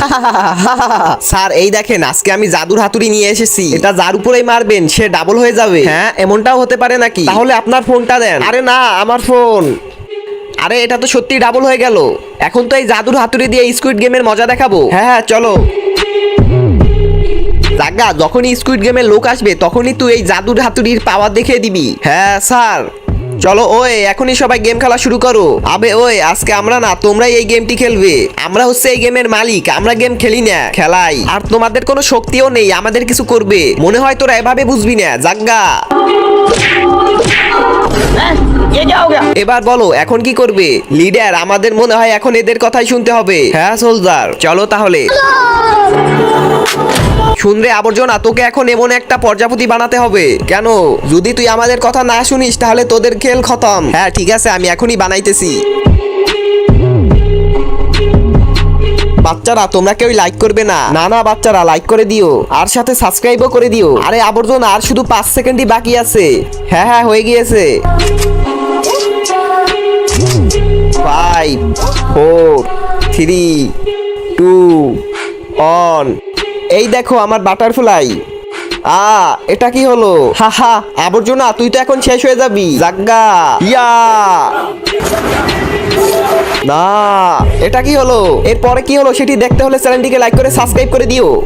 Sir, এই দেখেন, আজকে আমি জাদুর হাতুড়ি নিয়ে এসেছি। এটা যার উপরেই মারবেন, সে ডাবল হয়ে যাবে। হ্যাঁ এমনটাও হতে পারে নাকি? তাহলে আপনার ফোনটা দেন। আরে না, আমার ফোন। আরে, এটা তো সত্যি ডাবল হয়ে গেল। এখন তো এই জাদুর হাতুড়ি দিয়ে স্কুইড গেমের মজা দেখাবো। হ্যাঁ হ্যাঁ চলো। জাগা, যখনই স্কুইড গেমের লোক আসবে, তখনই তুই এই জাদুর হাতুড়ির পাওয়ার দেখিয়ে দিবি। হ্যাঁ স্যার। চলো ওই, এখনই সবাই গেম খেলা শুরু করো। আবে ওই, আজকে আমরা না, তোমরাই এই গেমটি খেলবে। আমরা হচ্ছে এই গেমের মালিক, আমরা গেম খেলি না, খেলাই। আর তোমাদের কোনো শক্তিও নেই, আমাদের কিছু করবে। মনে হয় তোরা এভাবে বুঝবি না জাগা এবার বলো, এখন কি করবে? লিডার, আমাদের মনে হয় এখন এদের কথাই শুনতে হবে। হ্যাঁ সোলজার, চলো তাহলে। শুনরে আবর্জনা, তোকে এখন এমন একটা প্রজাপতি বানাতে হবে। কেন? যদি তুই আমাদের কথা না শুনিস, তাহলে তোদের খেল খতম। হ্যাঁ ঠিক আছে, আমি এখনই বানাইতেছি। বাচ্চারা, তোমরা কেউ লাইক করবে না। না না, বাচ্চারা লাইক করে দিও। আর সাথে সাবস্ক্রাইবও করে দিও। আরে, আবর্জনা, আর শুধু পাঁচ সেকেন্ডই বাকি আছে। হ্যাঁ হ্যাঁ হয়ে গিয়েছে। Five four three two on এই দেখো আমার বাটারফ্লাই। আ, এটা কি হলো? হা হা, আবর্জনা, তুই তো এখন শেষ হয়ে যাবি। জাগ্গা ইয়া। না, এটা কি হলো? এরপরে কি হলো সেটি দেখতে হলে চ্যানেলটিকে লাইক করে সাবস্ক্রাইব করে দিও।